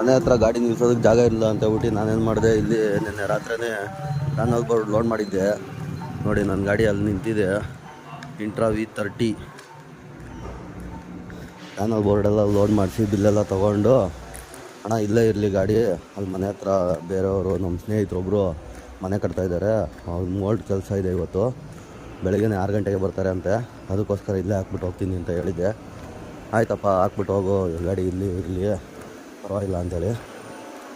ಮನೆ ಹತ್ರ ಗಾಡಿ ನಿಲ್ಸೋದಕ್ಕೆ ಜಾಗ ಇಲ್ಲ ಅಂತ ಹೇಳ್ಬಿಟ್ಟು ನಾನೇನು ಮಾಡಿದೆ, ಇಲ್ಲಿ ನಿನ್ನೆ ರಾತ್ರಿನೇ ನಾನು ಬೋರ್ಡ್ ಲೋಡ್ ಮಾಡಿದ್ದೆ. ನೋಡಿ ನನ್ನ ಗಾಡಿ ಅಲ್ಲಿ ನಿಂತಿದೆ. ಇಂಟ್ರಾ ವಿ ತರ್ಟಿ ಚಾನಲ್ ಬೋರ್ಡೆಲ್ಲ ಲೋಡ್ ಮಾಡಿಸಿ ಬಿಲ್ಲೆಲ್ಲ ತೊಗೊಂಡು, ಅಣ್ಣ, ಇಲ್ಲೇ ಇರಲಿ ಗಾಡಿ. ಅಲ್ಲಿ ಮನೆ ಹತ್ರ ಬೇರೆಯವರು ನಮ್ಮ ಸ್ನೇಹಿತರೊಬ್ಬರು ಮನೆ ಕಟ್ತಾ ಇದ್ದಾರೆ. ಅವ್ರ ಮೋಲ್ಡ್ ಕೆಲಸ ಇದೆ ಇವತ್ತು. ಬೆಳಗ್ಗೆ ಆರು ಗಂಟೆಗೆ ಬರ್ತಾರೆ ಅಂತೆ. ಅದಕ್ಕೋಸ್ಕರ ಇಲ್ಲೇ ಹಾಕ್ಬಿಟ್ಟು ಹೋಗ್ತೀನಿ ಅಂತ ಹೇಳಿದ್ದೆ. ಆಯ್ತಪ್ಪ, ಹಾಕ್ಬಿಟ್ಟು ಹೋಗು. ಗಾಡಿ ಇಲ್ಲಿ ಇರಲಿ. ಪರವಾಗಿಲ್ಲ ಅಂತೇಳಿ.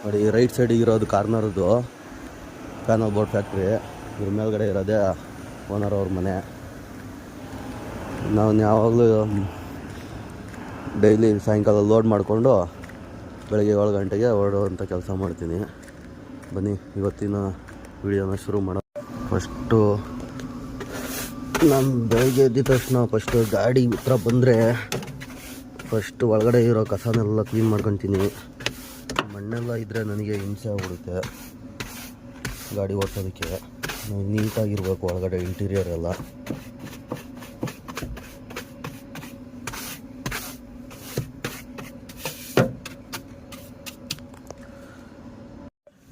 ನೋಡಿ ರೈಟ್ ಸೈಡಿಗೆ ಇರೋದು ಕಾರ್ನರ್ದು ಪ್ಯಾನಲ್ ಬೋರ್ಡ್ ಫ್ಯಾಕ್ಟ್ರಿ ಇದ್ರ ಮೇಲ್ಗಡೆ ಇರೋದೇ ಓನರ್ ಅವ್ರ ಮನೆ. ನಾವು ಯಾವಾಗಲೂ ಡೈಲಿ ಸಾಯಂಕಾಲ ಲೋಡ್ ಮಾಡಿಕೊಂಡು ಬೆಳಗ್ಗೆ ಏಳು ಗಂಟೆಗೆ ಹೊರಡುವಂಥ ಕೆಲಸ ಮಾಡ್ತೀನಿ. ಬನ್ನಿ, ಇವತ್ತಿನ ವಿಡಿಯೋನ ಶುರು ಮಾಡೋ ಫಸ್ಟು ನಾನು ಬೆಳಗ್ಗೆ ಎದ್ದ ತಕ್ಷಣ ಫಸ್ಟು ಗಾಡಿ ಹತ್ರ ಬಂದರೆ ಫಸ್ಟ್ ಒಳಗಡೆ ಇರೋ ಕಸನೆಲ್ಲ ಕ್ಲೀನ್ ಮಾಡ್ಕೊತೀನಿ. ಮಣ್ಣೆಲ್ಲ ಇದ್ದರೆ ನನಗೆ ಹಿಂಸೆ ಆಗ್ಬಿಡುತ್ತೆ. ಗಾಡಿ ಓಡಿಸೋದಕ್ಕೆ. ನೀಟಾಗಿರ್ಬೇಕು ಒಳಗಡೆ ಇಂಟೀರಿಯರ್ ಎಲ್ಲ.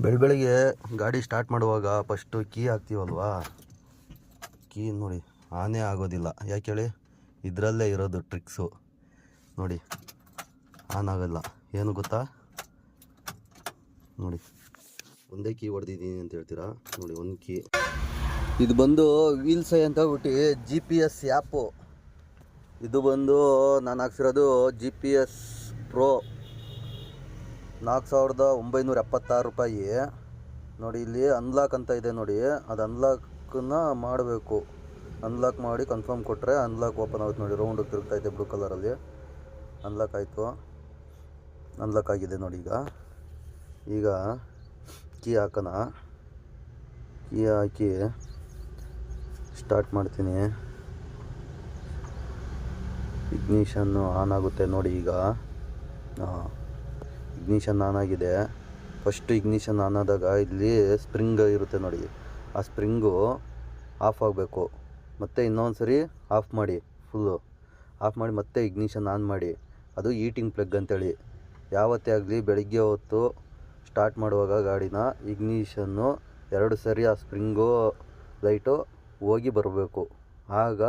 ಬೆಳ ಬೆಳಿಗ್ಗೆ ಗಾಡಿ ಸ್ಟಾರ್ಟ್ ಮಾಡುವಾಗ ಫಸ್ಟು ಕೀ ಹಾಕ್ತೀವಲ್ವಾ? ಕೀ ನೋಡಿ, ಆನೇ ಆಗೋದಿಲ್ಲ. ಯಾಕೆ ಹೇಳಿ? ಇದರಲ್ಲೇ ಇರೋದು ಟ್ರಿಕ್ಸು ನೋಡಿ ಆನ್ ಆಗಲ್ಲ. ಏನು ಗೊತ್ತಾ? ನೋಡಿ, ಒಂದೇ ಕೀ ಹೊಡೆದಿದ್ದೀನಿ ಅಂತ ಹೇಳ್ತೀರಾ? ನೋಡಿ, ಒಂದು ಕೀ ಇದು ಬಂದು ವೀಲ್ಸೈ ಅಂತ ಹೇಳ್ಬಿಟ್ಟು ಜಿ ಪಿ ಎಸ್ ಆ್ಯಪು ಇದು ಬಂದು ನಾನು ಹಾಕ್ಸಿರೋದು ಜಿ ಪಿ ಎಸ್ ಪ್ರೋ ನಾಲ್ಕು ಸಾವಿರದ ಒಂಬೈನೂರ ಎಪ್ಪತ್ತಾರು ರೂಪಾಯಿ. ನೋಡಿ, ಇಲ್ಲಿ ಅನ್ಲಾಕ್ ಅಂತ ಇದೆ ನೋಡಿ. ಅದು ಅನ್ಲಾಕನ್ನ ಮಾಡಬೇಕು. ಅನ್ಲಾಕ್ ಮಾಡಿ ಕನ್ಫರ್ಮ್ ಕೊಟ್ಟರೆ ಅನ್ಲಾಕ್ ಓಪನ್ ಆಗುತ್ತೆ ನೋಡಿ. ರೌಂಡ್ ತಿರುಗ್ತಾ ಇದೆ ಬ್ಲೂ ಕಲರಲ್ಲಿ ಅನ್ಲಾಕ್ ಆಯಿತು ಅನ್ಲಾಕ್ ಆಗಿದೆ ನೋಡಿ ಈಗ. ಈಗ ಕೀ ಹಾಕೋಣ. ಕೀ ಹಾಕಿ ಸ್ಟಾರ್ಟ್ ಮಾಡ್ತೀನಿ. ಇಗ್ನಿಷನ್ನು ಆನ್ ಆಗುತ್ತೆ ನೋಡಿ ಈಗ. ಇಗ್ನಿಷನ್ ಆನ್ ಆಗಿದೆ. ಫಸ್ಟ್ ಇಗ್ನಿಷನ್ ಆನ್ ಆದಾಗ ಇಲ್ಲಿ ಸ್ಪ್ರಿಂಗ್ ಇರುತ್ತೆ ನೋಡಿ. ಆ ಸ್ಪ್ರಿಂಗು ಆಫ್ ಆಗಬೇಕು. ಮತ್ತು ಇನ್ನೊಂದು ಸರಿ ಆಫ್ ಮಾಡಿ, ಫುಲ್ಲು. ಆಫ್ ಮಾಡಿ ಮತ್ತೆ ಇಗ್ನಿಷನ್ ಆನ್ ಮಾಡಿ. ಅದು ಈಟಿಂಗ್ ಪ್ಲಗ್ ಅಂತೇಳಿ. ಯಾವತ್ತೇ ಆಗಲಿ ಬೆಳಿಗ್ಗೆ ಹೊತ್ತು ಸ್ಟಾರ್ಟ್ ಮಾಡುವಾಗ ಗಾಡಿನ ಇಗ್ನಿಷನ್ನು ಎರಡು ಸರಿ ಆ ಸ್ಪ್ರಿಂಗು ಲೈಟು ಹೋಗಿ ಬರಬೇಕು. ಆಗ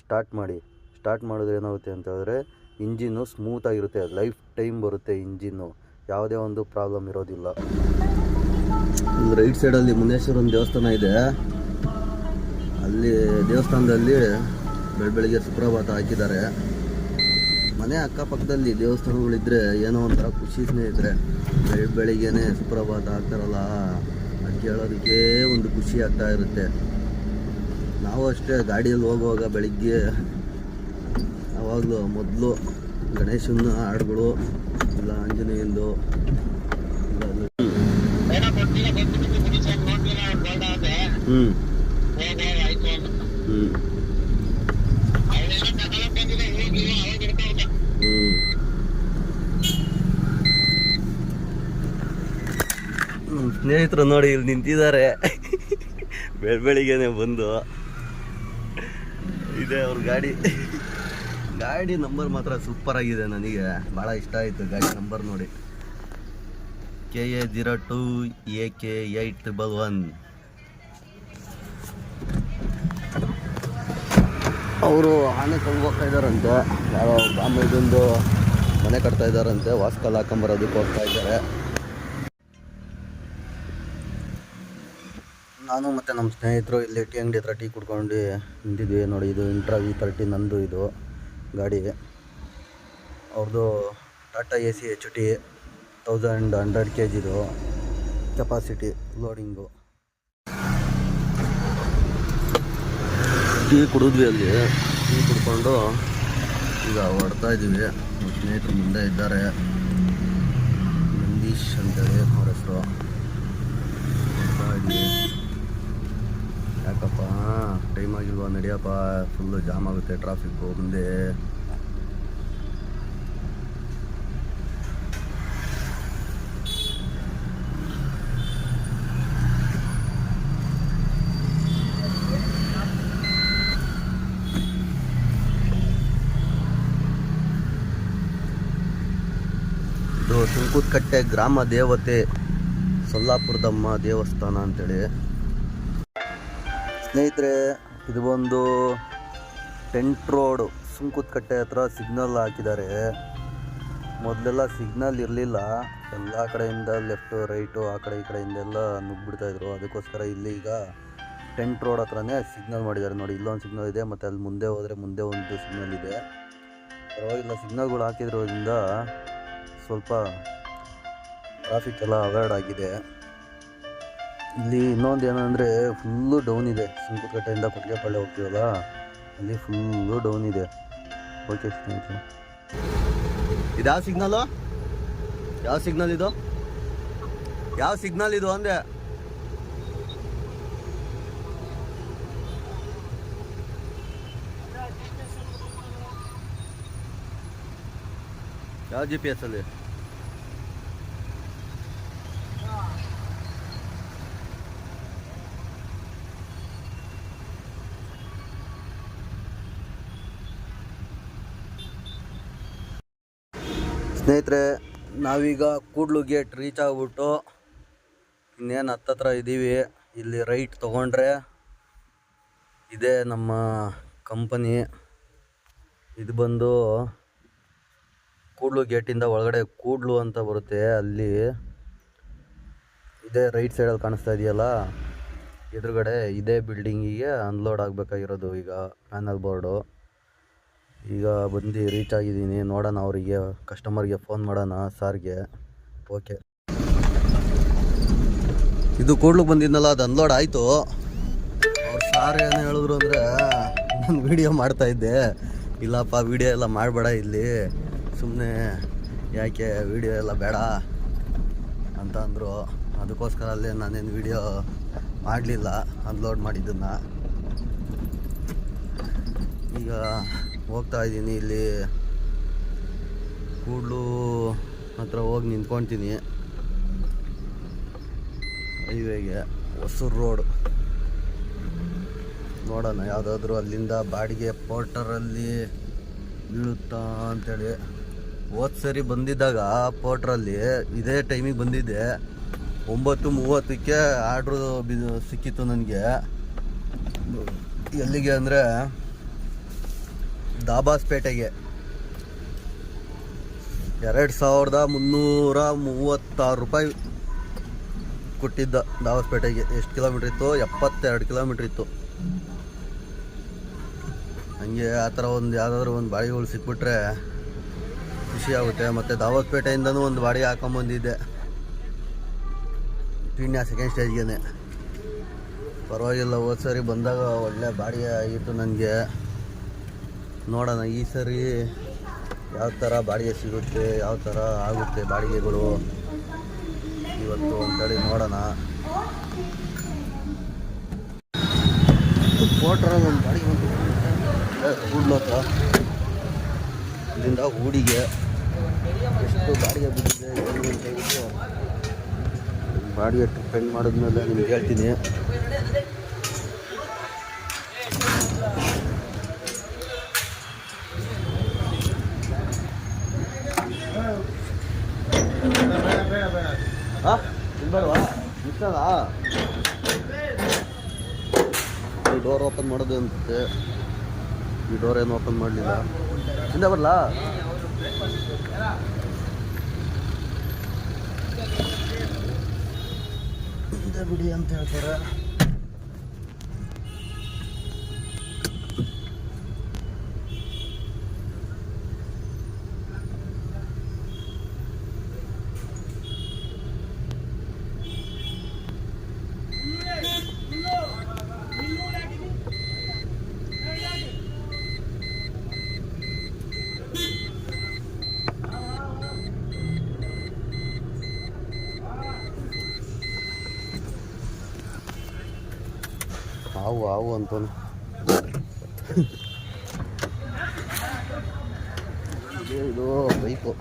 ಸ್ಟಾರ್ಟ್ ಮಾಡಿ. ಸ್ಟಾರ್ಟ್ ಮಾಡಿದ್ರೆ ಏನಾಗುತ್ತೆ ಅಂತ ಹೇಳಿದ್ರೆ ಇಂಜಿನ್ನು ಸ್ಮೂತಾಗಿರುತ್ತೆ ಲೈಫ್ ಟೈಮ್ ಬರುತ್ತೆ ಇಂಜಿನ್ನು ಯಾವುದೇ ಒಂದು ಪ್ರಾಬ್ಲಮ್ ಇರೋದಿಲ್ಲ. ರೈಟ್ ಸೈಡಲ್ಲಿ ಮುನೇಶ್ವರನ ದೇವಸ್ಥಾನ ಇದೆ. ಅಲ್ಲಿ ದೇವಸ್ಥಾನದಲ್ಲಿ ಬೆಳ, ಬೆಳಿಗ್ಗೆ ಸುಪ್ರಭಾತ ಹಾಕಿದ್ದಾರೆ. ಮನೆ ಅಕ್ಕಪಕ್ಕದಲ್ಲಿ ದೇವಸ್ಥಾನಗಳಿದ್ರೆ ಏನೋ ಒಂಥರ ಖುಷಿ ಸ್ನೇಹಿತರೆ. ಬೆಳ ಬೆಳಿಗ್ಗೆನೆ ಸುಪ್ರಭಾತ ಆಗ್ತಾರಲ್ಲ ಅದು ಕೇಳೋದಕ್ಕೆ ಒಂದು ಖುಷಿ ಆಗ್ತಾ ಇರುತ್ತೆ. ನಾವು ಅಷ್ಟೇ ಗಾಡಿಯಲ್ಲಿ ಹೋಗುವಾಗ ಬೆಳಿಗ್ಗೆ ಯಾವಾಗಲೂ ಮೊದಲು ಗಣೇಶನ ಹಾಡುಗಳು ಇಲ್ಲ ಆಂಜನೇಯಂದು ಇಲ್ಲ ಹ್ಞೂ ಹ್ಞೂ ನಮ್ಮ ಸ್ನೇಹಿತರು ನೋಡಿ ಇಲ್ಲಿ ನಿಂತಿದ್ದಾರೆ. ಬೆಳ, ಬೆಳಿಗ್ಗೆನೆ ಬಂದು. ಇದೆ ಅವ್ರ ಗಾಡಿ. ಗಾಡಿ ನಂಬರ್ ಮಾತ್ರ ಸೂಪರ್ ಆಗಿದೆ ನನಗೆ. ಭಾಳ ಇಷ್ಟ ಆಯಿತು ಗಾಡಿ ನಂಬರ್ ನೋಡಿ. K A zero two A K eight triple one ಅವರು ಆನೆ ಹೋಗ್ತಾ ಇದ್ದಾರಂತೆ. ಯಾರೋ ಬಾಂಬೆದೊಂದು ಮನೆ ಕಟ್ತಾ ಇದ್ದಾರಂತೆ. ವಾಸ್ಕಲ್ ಹಾಕೊಂಬರೋದಕ್ಕೆ ಹೋಗ್ತಾ ಇದ್ದಾರೆ. ನಾನು ಮತ್ತು ನಮ್ಮ ಸ್ನೇಹಿತರು ಇಲ್ಲಿ ಟೀ ಅಂಗಡಿ ಹತ್ರ ಟೀ ಕುಡ್ಕೊಂಡು ನಿಂತಿದ್ವಿ. ನೋಡಿ ಇದು ಇಂಟ್ರಾ ವಿ ತರ್ಟಿ ನಂದು ಇದು ಗಾಡಿ. ಅವ್ರದ್ದು Tata A C H T thousand hundred K ಜಿದು ಕೆಪಾಸಿಟಿ ಲೋಡಿಂಗು ಟೀ ಕುಡಿದ್ವಿ ಅಲ್ಲಿ. ಟೀ ಕುಡ್ಕೊಂಡು ಈಗ ಹೊಡ್ತಾ ಇದ್ದೀವಿ. ನಮ್ಮ ಸ್ನೇಹಿತರು ಮುಂದೆ ಇದ್ದಾರೆ. ನಂದೀಶ್ ಅಂತೇಳಿ ಅವ್ರ ಹೆಸರು. ಯಾಕಪ್ಪ ಟೈಮ್ ಆಗಿಲ್ವಾ ನಡಿಯಪ್ಪ ಫುಲ್ಲು ಜಾಮ್ ಆಗುತ್ತೆ ಟ್ರಾಫಿಕ್ಕು ಮುಂದೆ. ಇದು ಸುಂಕುತ್ಕಟ್ಟೆ ಗ್ರಾಮ ದೇವತೆ, ಸೊಲ್ಲಾಪುರದಮ್ಮ ದೇವಸ್ಥಾನ ಅಂತೇಳಿ. ಸ್ನೇಹಿತರೆ, ಇದು ಒಂದು ಟೆಂಟ್ ರೋಡ್ ಸುಂಕುತ್ಕಟ್ಟೆ ಹತ್ರ ಸಿಗ್ನಲ್ ಹಾಕಿದ್ದಾರೆ. ಮೊದಲೆಲ್ಲ ಸಿಗ್ನಲ್ ಇರಲಿಲ್ಲ. ಎಲ್ಲ ಕಡೆಯಿಂದ ಲೆಫ್ಟು ರೈಟು ಆ ಕಡೆ ಈ ಕಡೆಯಿಂದೆಲ್ಲ ನುಗ್ಗಿಬಿಡ್ತಾಯಿದ್ರು ಅದಕ್ಕೋಸ್ಕರ ಇಲ್ಲಿ ಈಗ ಟೆಂಟ್ ರೋಡ್ ಹತ್ರನೇ ಸಿಗ್ನಲ್ ಮಾಡಿದ್ದಾರೆ. ನೋಡಿ, ಇಲ್ಲೊಂದು ಸಿಗ್ನಲ್ ಇದೆ, ಮತ್ತು ಅಲ್ಲಿ ಮುಂದೆ ಹೋದರೆ ಮುಂದೆ ಒಂದು ಸಿಗ್ನಲ್ ಇದೆ. ಪರವಾಗಿಲ್ಲ ಸಿಗ್ನಲ್ಗಳು ಹಾಕಿದ್ರಿಂದ ಸ್ವಲ್ಪ ಟ್ರಾಫಿಕ್ ಎಲ್ಲ ಅವಾಯ್ಡ್ ಆಗಿದೆ. ಇಲ್ಲಿ ಇನ್ನೊಂದು ಏನಂದರೆ ಫುಲ್ಲು ಡೌನ್ ಇದೆ. ಸುಂಕುತ್ಕಟ್ಟೆಯಿಂದ ಕೊಟ್ಟಿಗೆಪಾಳ್ಯ ಹೋಗ್ತೀವಲ್ಲ, ಅಲ್ಲಿ ಫುಲ್ಲು ಡೌನ್ ಇದೆ. ಓಕೆ ಥ್ಯಾಂಕ್ ಯು ಇದ್ಯಾವ ಸಿಗ್ನಲ್ಲು ಯಾವ ಸಿಗ್ನಲ್ ಇದು? ಯಾವ ಸಿಗ್ನಲ್ ಇದು ಅಂದೆ? ಯಾವ ಜಿ ಪಿ ಎಸ್ ಅಲ್ಲಿ? ಸ್ನೇಹಿತರೆ, ನಾವೀಗ ಕೂಡ್ಲು ಗೇಟ್ ರೀಚ್ ಆಗ್ಬಿಟ್ಟು ಇನ್ನೇನು ಹತ್ತತ್ರ ಇದ್ದೀವಿ ಇಲ್ಲಿ ರೈಟ್ ತೊಗೊಂಡ್ರೆ ಇದೇ ನಮ್ಮ ಕಂಪನಿ ಇದು ಬಂದು ಕೂಡ್ಲು ಗೇಟಿಂದ ಒಳಗಡೆ ಕೂಡ್ಲು ಅಂತ ಬರುತ್ತೆ. ಅಲ್ಲಿ ಇದೇ ರೈಟ್ ಸೈಡಲ್ಲಿ ಕಾಣಿಸ್ತಾ ಇದೆಯಲ್ಲ, ಎದುರುಗಡೆ ಇದೇ ಬಿಲ್ಡಿಂಗಿಗೆ ಅನ್ಲೋಡ್ ಆಗಬೇಕಾಗಿರೋದು ಈಗ ಪ್ಯಾನಲ್ ಬೋರ್ಡು ಈಗ ಬಂದು ರೀಚ್ ಆಗಿದ್ದೀನಿ. ನೋಡೋಣ ಅವರಿಗೆ ಕಸ್ಟಮರ್ಗೆ ಫೋನ್ ಮಾಡೋಣ, ಸಾರ್ಗೆ. ಓಕೆ ಇದು ಕೂಡ್ಲು ಬಂದಿದ್ನಲ್ಲ, ಅದು ಅನ್ಲೋಡ್ ಆಯಿತು. ಅವ್ರು ಸಾರ್ ಏನು ಹೇಳಿದ್ರು ಅಂದರೆ ನಾನು ವಿಡಿಯೋ ಮಾಡ್ತಾ ಇದ್ದೆ. ಇಲ್ಲಪ್ಪ ವಿಡಿಯೋ ಎಲ್ಲ ಮಾಡಬೇಡ ಇಲ್ಲಿ. ಸುಮ್ಮನೆ ಯಾಕೆ ವಿಡಿಯೋ ಎಲ್ಲ ಬೇಡ ಅಂತ ಅಂದರು. ಅದಕ್ಕೋಸ್ಕರ ಅಲ್ಲೇ ನಾನೇನು ವಿಡಿಯೋ ಮಾಡಲಿಲ್ಲ ಅನ್ಲೋಡ್ ಮಾಡಿದ್ದನ್ನು. ಈಗ ಹೋಗ್ತಾ ಇದ್ದೀನಿ ಇಲ್ಲಿ. ಕೂಡ್ಲು ಹತ್ರ ಹೋಗಿ ನಿಂತ್ಕೊತೀನಿ. ಹೈವೇಗೆ, ಹೊಸೂರು ರೋಡ್. ನೋಡೋಣ, ಯಾವುದಾದ್ರೂ ಅಲ್ಲಿಂದ ಬಾಡಿಗೆ ಪೋರ್ಟರಲ್ಲಿ ಬೀಳುತ್ತಾ ಅಂತೇಳಿ. ಹೋದ ಸರಿ ಬಂದಿದ್ದಾಗ ಪೋರ್ಟ್ರಲ್ಲಿ ಇದೇ ಟೈಮಿಗೆ ಬಂದಿದ್ದೆ. ಒಂಬತ್ತು ಮೂವತ್ತಕ್ಕೆ ಆರ್ಡ್ರು ಸಿಕ್ಕಿತ್ತು ನನಗೆ. ಎಲ್ಲಿಗೆ ಅಂದರೆ ದಾಬಾಸ್ಪೇಟೆಗೆ. ಎರಡು ಸಾವಿರದ ಮುನ್ನೂರ ಮೂವತ್ತಾರು ರೂಪಾಯಿ ಕೊಟ್ಟಿದ್ದ ದಾಬಾಸ್ಪೇಟೆಗೆ. ಎಷ್ಟು ಕಿಲೋಮೀಟ್ರ್ ಇತ್ತು? ಎಪ್ಪತ್ತೆರಡು ಕಿಲೋಮೀಟ್ರ್ ಇತ್ತು. ಹಂಗೆ ಆ ಥರ ಒಂದು ಯಾವುದಾದ್ರೂ ಒಂದು ಬಾಡಿಗೆಗಳು ಸಿಕ್ಬಿಟ್ರೆ ಖುಷಿ ಆಗುತ್ತೆ. ಮತ್ತು ದಾಬಾಸ್ಪೇಟೆಯಿಂದನೂ ಒಂದು ಬಾಡಿಗೆ ಹಾಕೊಂಬಂದಿದ್ದೆ. ಪೀಣ್ಯ ಸೆಕೆಂಡ್ ಸ್ಟೇಜ್ಗೆ ಪರವಾಗಿಲ್ಲ, ಹೋದ ಸರಿ ಬಂದಾಗ ಒಳ್ಳೆ ಬಾಡಿಗೆ ಆಗಿತ್ತು ನನಗೆ ನೋಡೋಣ, ಈ ಸರಿ ಯಾವ ಥರ ಬಾಡಿಗೆ ಸಿಗುತ್ತೆ, ಯಾವ ಥರ ಆಗುತ್ತೆ ಬಾಡಿಗೆಗಳು? ಇವತ್ತು ಅಂತೇಳಿ ನೋಡೋಣ. ಕೋಟ್ರಲ್ಲಿ ಒಂದು ಬಾಡಿಗೆ ಒಂದು ಕೂಡ್ಲು ಹತ್ರ. ಇಲ್ಲಿಂದ ಹೂಡಿಗೆ ಎಷ್ಟು ಬಾಡಿಗೆ ಬಿದ್ದಿದೆ, ಏನು ಅಂತ ಬಾಡಿಗೆ ಹೆಂಗೆ ಮಾಡಿದ್ಮೇಲೆ ನಿಮ್ಗೆ ಹೇಳ್ತೀನಿ. ಡೋರ್ ಓಪನ್ ಮಾಡೋದು ಅಂತೆ ಈ ಡೋರ್ ಏನು ಓಪನ್ ಮಾಡಲಿಲ್ಲ. ಹಿಂದೆ ಬರಲಾ? ಹಿಂದೆ ಬಿಡಿ ಅಂತ ಹೇಳ್ತಾರೆ. ఆవు ఆవు అంతను ఇదో బైకు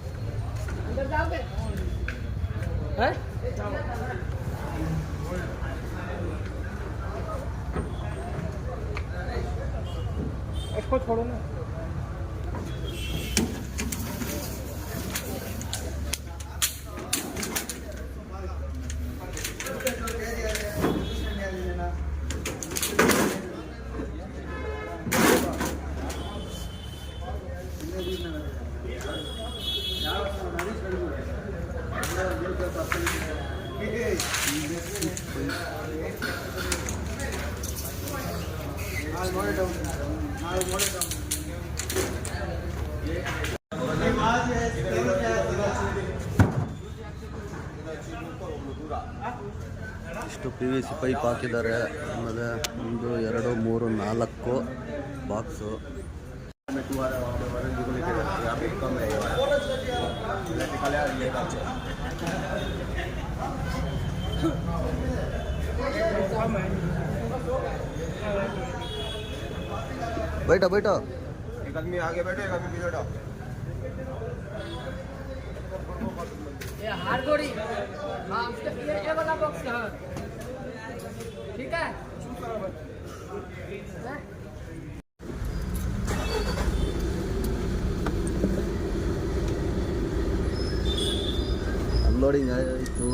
इसको छोड़ो ना ಇಷ್ಟು ಪಿ ವಿ ಸಿ ಪೈಪ್ ಹಾಕಿದ್ದಾರೆ. ಆಮೇಲೆ ಒಂದು ಎರಡು ಮೂರು ನಾಲ್ಕು ಬಾಕ್ಸು बैठो बैठो। एक आदमी आगे बैठो एक आदमी पीछे बैठो। ये हार गोड़ी हाँ उसके पीछे ये वाला बॉक्स है। ठीक है? लोडिंग है तो।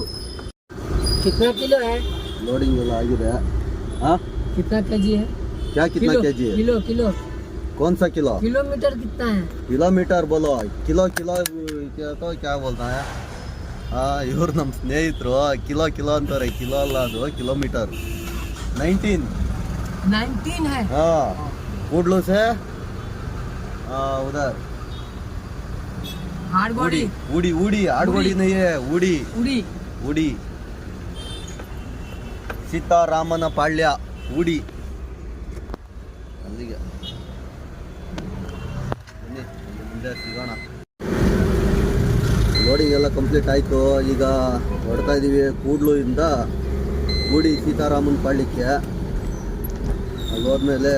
कितना किलो है? लोडिंग वाला आ गया हाँ? कितना केजी है? क्या कितना केजी है? Kilo kilo. कौन सा किलो किलोमीटर कितना है ಕಿಲೋಮೀಟರ್ ಬೋಲೋ ಕಿಲೋ ಕಿಲೋ ಅಥವಾ ಕ್ಯಾ ಬೋಲ್ತಾ ಹಾಂ ಇವ್ರು ನಮ್ಮ ಸ್ನೇಹಿತರು ಕಿಲೋ ಕಿಲೋ ಅಂತಾರೆ ಕಿಲೋ ಅಲ್ಲ ಅದು ಕಿಲೋಮೀಟರ್ ನೈನ್ಟೀನ್ नाइनटीन है हाँ ಕೂಡ್ಲು ಸೆ उधर हारगोड़ी ऊड़ी ऊड़ी आड़गोड़ी नहीं है ऊड़ी उड़ी ಊಡಿ ಸೀತಾರಾಮನ ಪಾಳ್ಯ ಊಡಿ ಅಲ್ಲಿಗೆ ಸಿಗೋಣ. ಲೋಡಿಂಗ್ ಎಲ್ಲ ಕಂಪ್ಲೀಟ್ ಆಯಿತು. ಈಗ ಹೊಡ್ತಾ ಇದ್ದೀವಿ ಕೂಡ್ಲು ಇಂದ ಗೂಡಿ ಸೀತಾರಾಮನ್ ಪಾಳಿಕೆ ಅಲ್ಲಿ ಹೋದ್ಮೇಲೆ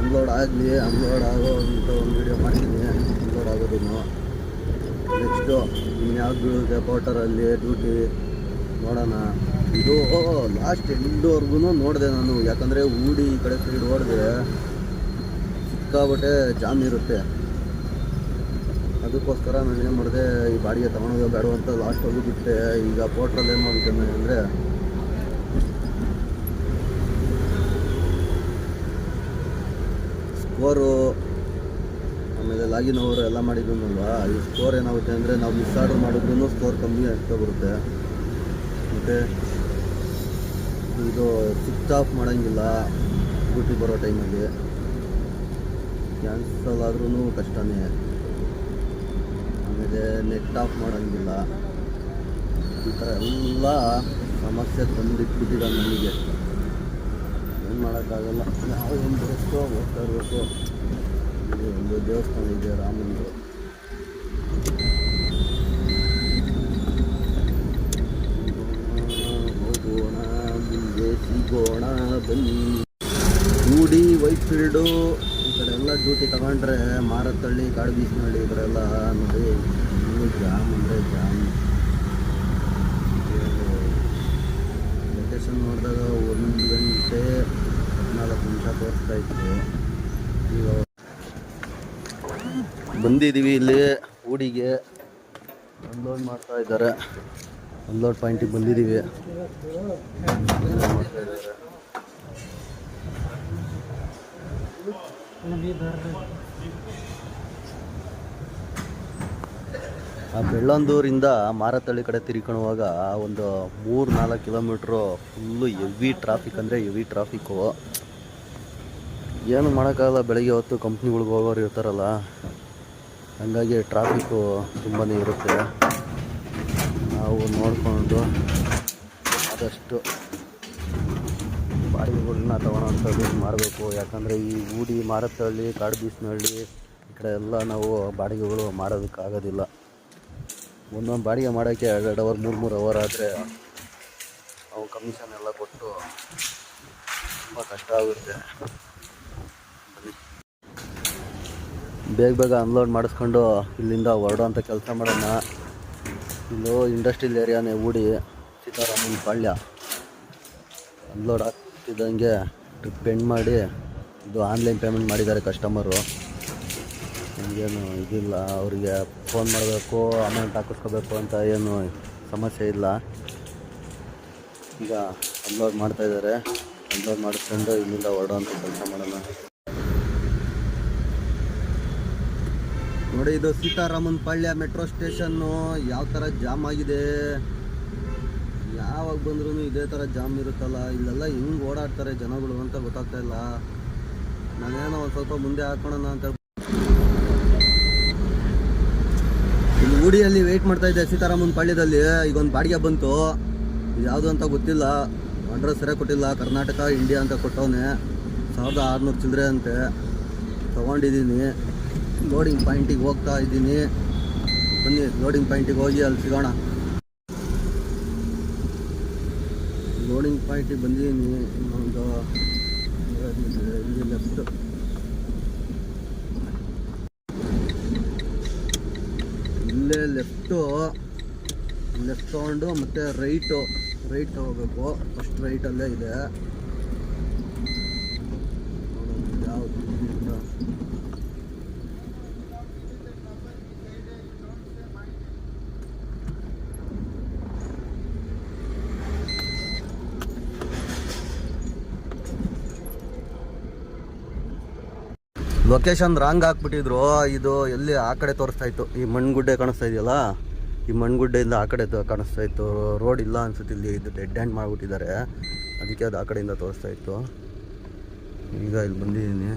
ಅನ್ಲೋಡ್ ಆಗಲಿ ಅನ್ಲೋಡ್ ಆಗೋ ಅಂತ ಒಂದು ವೀಡಿಯೋ ಮಾಡ್ತೀನಿ. ಅನ್ಲೋಡ್ ಆಗೋದನ್ನು ನೆಕ್ಸ್ಟು ಇನ್ಯಾವ್ದು ಬೀಳುತ್ತೆ ಡ್ಯೂಟಿ ನೋಡೋಣ. ಇದು ಲಾಸ್ಟ್ ಎಂಡ್ವರೆಗೂ ನೋಡಿದೆ ನಾನು. ಯಾಕಂದರೆ ಊಡಿ ಈ ಕಡೆ ಸೈಡ್ ಹೊಡೆದ್ರೆ ಸಿಕ್ಕಾಬಟ್ಟೆ ಜಾಮ್ ಇರುತ್ತೆ. ಅದಕ್ಕೋಸ್ಕರ ನಾನು ಏನು ಮಾಡಿದೆ, ಈ ಬಾಡಿಗೆ ತೊಗೊಳೋದು ಬೇಡ ಅಂತ ಹೋಗಿ ಬಿಟ್ಟೆ. ಈಗ ಪೋರ್ಟ್ರಲ್ಲಿ ಏನು ಮಾಡ್ಬಿಟ್ಟೆ ಅಂದರೆ ಸ್ಕೋರು ಆಮೇಲೆ ಲಾಗಿನ್ ಅವರು ಎಲ್ಲ ಮಾಡಿದ್ವಲ್ವಾ ಈ ಸ್ಕೋರ್ ಏನಾಗುತ್ತೆ ಅಂದರೆ ನಾವು ಮಿಸ್ ಆರ್ಡರ್ ಮಾಡಿದ್ರೂ ಸ್ಕೋರ್ ಕಮ್ಮಿ ಆಗ್ತಾ ಬರುತ್ತೆ. ಮತ್ತು ಇದು ಸ್ವಿಚ್ ಆಫ್ ಮಾಡೋಂಗಿಲ್ಲ ಡ್ಯೂಟಿ ಬರೋ ಟೈಮಲ್ಲಿ ಕ್ಯಾನ್ಸಲ್ ಆದ್ರೂ ಕಷ್ಟನೇ. ಆಮೇಲೆ ನೆಟ್ ಆಫ್ ಮಾಡೋಂಗಿಲ್ಲ. ಈ ಥರ ಎಲ್ಲ ಸಮಸ್ಯೆ ತಂದಿಟ್ಬಿಟ್ಟಿದೆ ನಮಗೆ. ಏನು ಮಾಡೋಕ್ಕಾಗಲ್ಲ. ನಾವು ಏನು ಬರುತ್ತೋ ಹೋಗ್ತಾ ಇರಬೇಕು. ಇಲ್ಲಿ ಒಂದು ದೇವಸ್ಥಾನ ಇದೆ, ರಾಮಂದು. ಹೋಗೋಣ ಸಿಗೋಣ, ಬನ್ನಿ. ಗೂಡಿ ವೈಟ್ ಫೀಲ್ಡು ಈ ಕಡೆ ಎಲ್ಲ ಡ್ಯೂಟಿ ತಗೊಂಡ್ರೆ ಮಾರತ್ತಳ್ಳಿ ಕಾಡುಬೀಸ್ನಹಳ್ಳಿ ಈ ಕಡೆ ಎಲ್ಲ ನೋಡಿ. ಇನ್ನೂ ಜಾಮ್ ಅಂದರೆ ಜಾಮ್ ಲೊಕೇಶನ್ ನೋಡಿದಾಗ ಒಂದು ಗಂಟೆ ಹದಿನಾಲ್ಕು ನಿಮಿಷ ತೋರಿಸ್ತಾ ಇತ್ತು ಈಗ ಬಂದಿದ್ದೀವಿ ಇಲ್ಲಿ ಊಡಿಗೆ ಅನ್ಲೋಡ್ ಮಾಡ್ತಾ ಇದ್ದಾರೆ. ಅನ್ಲೋಡ್ ಪಾಯಿಂಟಿಗೆ ಬಂದಿದ್ದೀವಿ ಮಾಡ್ತಾ ಇದ್ದಾರೆ ಆ ಬೆಳ್ಳಂದೂರಿಂದ ಮಾರತಳ್ಳಿ ಕಡೆ ತಿರ್ಕೊಳ್ಳುವಾಗ ಒಂದು ಮೂರು ನಾಲ್ಕು ಕಿಲೋಮೀಟ್ರು ಫುಲ್ಲು ಹೆವಿ ಟ್ರಾಫಿಕ್ ಅಂದರೆ ಹೆವಿ ಟ್ರಾಫಿಕ್ಕು ಏನು ಮಾಡೋಕ್ಕಾಗಲ್ಲ ಬೆಳಗ್ಗೆ ಹೊತ್ತು ಕಂಪ್ನಿಗಳಿಗೆ ಹೋಗೋರು ಇರ್ತಾರಲ್ಲ, ಹಂಗಾಗಿ ಟ್ರಾಫಿಕ್ಕು ತುಂಬಾ ಇರುತ್ತೆ. ನಾವು ನೋಡಿಕೊಂಡು ಆದಷ್ಟು ಬಾಡಿಗೆಗಳನ್ನ ತೊಗೊಳೋಂಥದ್ದು ಮಾಡಬೇಕು ಯಾಕಂದರೆ ಈ ಊಡಿ ಮಾರತ್ತಳ್ಳಿ ಕಾಡು ಬೀಸಿನಹಳ್ಳಿ ಈ ಕಡೆ ಎಲ್ಲ ನಾವು ಬಾಡಿಗೆಗಳು ಮಾಡೋದಕ್ಕಾಗೋದಿಲ್ಲ. ಒಂದೊಂದು ಬಾಡಿಗೆ ಮಾಡೋಕ್ಕೆ ಎರಡು ಅವರ್ ಮೂರು ಮೂರು ಅವರ್ ಆದರೆ ಅವು ಕಮಿಷನ್ ಎಲ್ಲ ಕೊಟ್ಟು ತುಂಬ ಕಷ್ಟ ಆಗುತ್ತೆ. ಬೇಗ ಬೇಗ ಅನ್ಲೋಡ್ ಮಾಡಿಸ್ಕೊಂಡು ಇಲ್ಲಿಂದ ಹೊರಡೋಂಥ ಕೆಲಸ ಮಾಡೋಣ. ಇಲ್ಲೋ ಇಂಡಸ್ಟ್ರಿಯಲ್ ಏರಿಯಾನೇ ಊಡಿ ಸೀತಾರಾಮನ್ ಪಾಳ್ಯ ಅನ್ಲೋಡ್ ಆಗ್ತಿದ್ದಂಗೆ ಟ್ರಿಪ್ ಎಂಡ್ ಮಾಡಿ ಇದು ಆನ್ಲೈನ್ ಪೇಮೆಂಟ್ ಮಾಡಿದ್ದಾರೆ ಕಸ್ಟಮರು ನಮಗೇನು ಇದಿಲ್ಲ, ಅವರಿಗೆ ಫೋನ್ ಮಾಡಬೇಕು ಅಮೌಂಟ್ ಹಾಕಿಸ್ಕೋಬೇಕು ಅಂತ ಏನು ಸಮಸ್ಯೆ ಇಲ್ಲ. ಈಗ ಅಪ್ಲೋಡ್ ಮಾಡ್ತಾ ಇದ್ದಾರೆ. ಅನ್ಲೋಡ್ ಮಾಡಿಸ್ಕೊಂಡು ಇಲ್ಲಿಂದ ಹೊರಡೋಂಥ ಕೆಲಸ ಮಾಡೋಣ. ನೋಡಿ, ಇದು ಸೀತಾರಾಮನ್ ಪಾಳ್ಯ ಮೆಟ್ರೋ ಸ್ಟೇಷನ್ನು ಯಾವ ಥರ ಜಾಮ್ ಆಗಿದೆ. ಯಾವಾಗ ಬಂದ್ರೂ ಇದೇ ಥರ ಜಾಮ್ ಇರುತ್ತಲ್ಲ, ಇಲ್ಲೆಲ್ಲ ಹಿಂಗೆ ಓಡಾಡ್ತಾರೆ ಜನಗಳು ಅಂತ ಗೊತ್ತಾಗ್ತಾ ಇಲ್ಲ. ನಾನೇನೋ ಒಂದು ಸ್ವಲ್ಪ ಮುಂದೆ ಹಾಕೋಣ ಅಂತ ಇಲ್ಲಿ ಊಡಿಯಲ್ಲಿ ವೆಯ್ಟ್ ಮಾಡ್ತಾ ಇದ್ದೆ ಸೀತಾರಾಮನ್ ಪಾಳ್ಯದಲ್ಲಿ ಈಗ ಒಂದು ಬಾಡಿಗೆ ಬಂತು. ಇದು ಯಾವುದು ಅಂತ ಗೊತ್ತಿಲ್ಲ. ಅಡ್ರೆಸ್ ಸರಿಯಾಗಿ ಕೊಟ್ಟಿಲ್ಲ. ಕರ್ನಾಟಕ ಇಂಡಿಯಾ ಅಂತ ಕೊಟ್ಟವನೆ. ಸಾವಿರದ ಆರುನೂರು ಚಿಲ್ಲರೆ ಅಂತೆ. ತೊಗೊಂಡಿದ್ದೀನಿ. ಲೋಡಿಂಗ್ ಪಾಯಿಂಟಿಗೆ ಹೋಗ್ತಾ ಇದ್ದೀನಿ. ಬನ್ನಿ ಲೋಡಿಂಗ್ ಪಾಯಿಂಟಿಗೆ ಹೋಗಿ ಅಲ್ಲಿ ಸಿಗೋಣ. ಲೋಡಿಂಗ್ ಪಾಯಿಂಟಿಗೆ ಬಂದಿದ್ದೀನಿ. ಇನ್ನೊಂದು ಇಲ್ಲಿ ಲೆಫ್ಟ್ ಇಲ್ಲೇ ಲೆಫ್ಟು ಲೆಫ್ಟ್ ತೊಗೊಂಡು ಮತ್ತು ರೈಟು ರೈಟ್ ತೊಗೋಬೇಕು. ಫಸ್ಟ್ ರೈಟಲ್ಲೇ ಇದೆ ನೋಡೋಣ ಯಾವ್ದು ಇದೆ ಅಂತ. ಲೊಕೇಶನ್ ರಾಂಗ್ ಹಾಕ್ಬಿಟ್ಟಿದ್ರು. ಇದು ಎಲ್ಲಿ ಆ ಕಡೆ ತೋರಿಸ್ತಾ ಇತ್ತು? ಈ ಮಣ್ಗುಡ್ಡೆ ಕಾಣಿಸ್ತಾ ಇದೆಯಲ್ಲ? ಈ ಮಣ್ಗುಡ್ಡೆಯಿಂದ ಆ ಕಡೆ ಕಾಣಿಸ್ತಾ ಇತ್ತು. ರೋಡ್ ಇಲ್ಲ ಅನ್ಸುತ್ತೆ ಇಲ್ಲಿ. ಇದು ಡೆಡ್ ಹ್ಯಾಂಡ್ ಮಾಡಿಬಿಟ್ಟಿದ್ದಾರೆ. ಅದಕ್ಕೆ ಅದು ಆ ಕಡೆಯಿಂದ ತೋರಿಸ್ತಾ ಇತ್ತು. ಈಗ ಇಲ್ಲಿ ಬಂದಿದ್ದೀನಿ.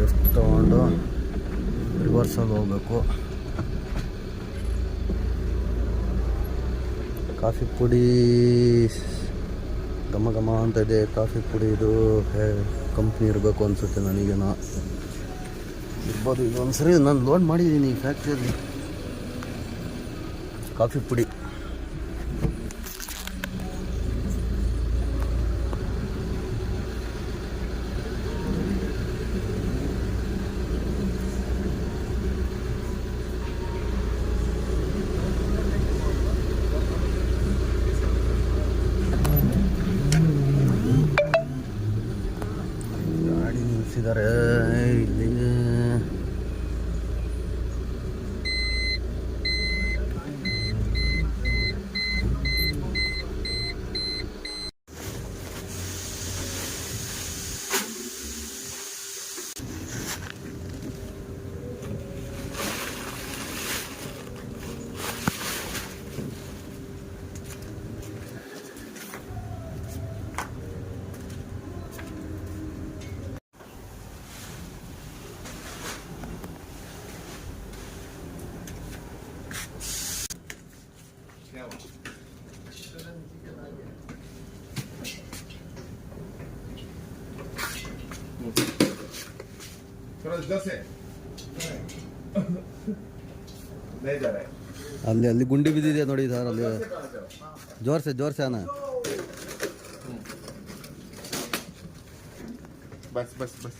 ಲೆಫ್ಟ್ ತಗೊಂಡು ರಿವರ್ಸಲ್ಲಿ ಹೋಗ್ಬೇಕು. ಕಾಫಿ ಪುಡಿ ಘಮ ಘಮ ಅಂತ ಇದೆ, ಕಾಫಿ ಪುಡಿ ಇದು ಕಂಪ್ನಿ ಇರಬೇಕು ಅನಿಸುತ್ತೆ ನನಗೇನೋ ಇರ್ಬೋದು ಇದೊಂದು ಒಂದ್ಸರಿ ನಾನು ಲೋಡ್ ಮಾಡಿದ್ದೀನಿ ಫ್ಯಾಕ್ಟ್ರಿಯಲ್ಲಿ ಕಾಫಿ ಪುಡಿ. थोड़ा दस है नहीं जा रहा है ಅಲ್ಲಿ ಅಲ್ಲಿ ಗುಂಡಿ ಬಿದ್ದಿದೆ ನೋಡಿ ಸರ್ ಅಲ್ಲಿ ಜೋರ್ಸೆ ಜೋರ್ಸೆ ಅಣ್ಣ बस बस बस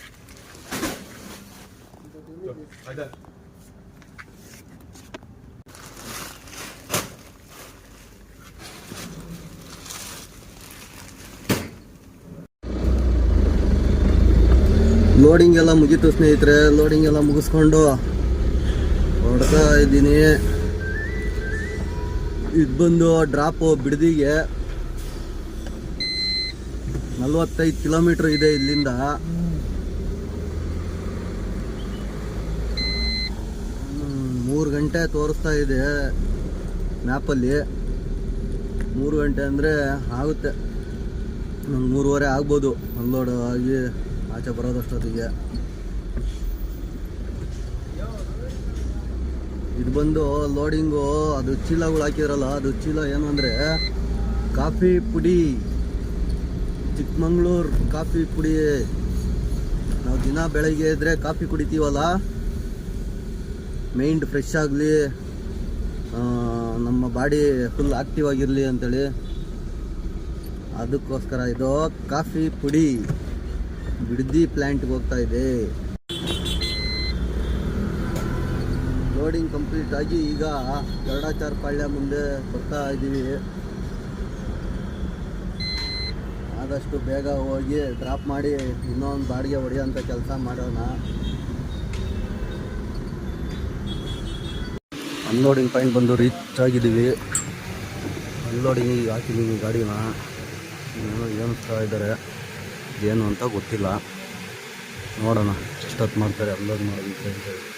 ಲೋಡಿಂಗ್ ಎಲ್ಲ ಮುಗೀತು ಸ್ನೇಹಿತರೆ ಲೋಡಿಂಗ್ ಎಲ್ಲ ಮುಗಿಸ್ಕೊಂಡು ಹೊಡ್ತಾ ಇದ್ದೀನಿ. ಇದು ಬಂದು ಡ್ರಾಪು ಬಿಡದಿಗೆ ನಲ್ವತ್ತೈದು ಕಿಲೋಮೀಟ್ರ್ ಇದೆ ಇಲ್ಲಿಂದ. ಮೂರು ಗಂಟೆ ತೋರಿಸ್ತಾ ಇದೆ ಮ್ಯಾಪಲ್ಲಿ ಮೂರು ಗಂಟೆ ಅಂದರೆ ಆಗುತ್ತೆ. ಮೂರುವರೆ ಆಗ್ಬೋದು ಅನ್ಲೋಡ್ ಆಗಿ. ಆಚೆ ಬರೋದಷ್ಟೊತ್ತಿಗೆ. ಇದು ಬಂದು ಲೋಡಿಂಗು ಅದು ಚೀಲಗಳು ಹಾಕಿದ್ರಲ್ಲ, ಅದು ಚೀಲ ಏನು ಅಂದರೆ ಕಾಫಿ ಪುಡಿ. ಚಿಕ್ಕಮಂಗ್ಳೂರು ಕಾಫಿ ಪುಡಿ. ನಾವು ದಿನ ಬೆಳಗ್ಗೆ ಇದ್ದರೆ ಕಾಫಿ ಕುಡಿತೀವಲ್ಲ? ಮೈಂಡ್ ಫ್ರೆಶ್ ಆಗಲಿ ನಮ್ಮ ಬಾಡಿ ಫುಲ್ ಆಕ್ಟಿವ್ ಆಗಿರಲಿ ಅಂತೇಳಿ. ಅದಕ್ಕೋಸ್ಕರ ಇದು ಕಾಫಿ ಪುಡಿ. ಬಿಡದಿ ಪ್ಲ್ಯಾಂಟ್ಗೆ ಹೋಗ್ತಾ ಇದೆ. ಲೋಡಿಂಗ್ ಕಂಪ್ಲೀಟ್ ಆಗಿ ಈಗ ಎರಡಾಚಾರ ಪಾಳ್ಯ ಮುಂದೆ ಬರ್ತಾ ಇದ್ದೀವಿ. ಆದಷ್ಟು ಬೇಗ ಹೋಗಿ ಡ್ರಾಪ್ ಮಾಡಿ ಇನ್ನೊಂದು ಬಾಡಿಗೆ ಹೊಡೆಯೋಂಥ ಕೆಲಸ ಮಾಡೋಣ. ಅನ್ಲೋಡಿಂಗ್ ಪಾಯಿಂಟ್ ಬಂದು ರೀಚ್ ಆಗಿದ್ದೀವಿ. ಅನ್ಲೋಡಿಂಗ್ ಹಾಕಿದ್ದೀವಿ ಗಾಡಿನ. ಏನೋ ಏನಿಸ್ತಾ ಇದ್ದಾರೆ ಏನು ಅಂತ ಗೊತ್ತಿಲ್ಲ. ನೋಡೋಣ ಎಷ್ಟೊತ್ತು ಮಾಡ್ತಾರೆ ಎಲ್ಲರೂ ಮಾಡೋದು ಅಂತ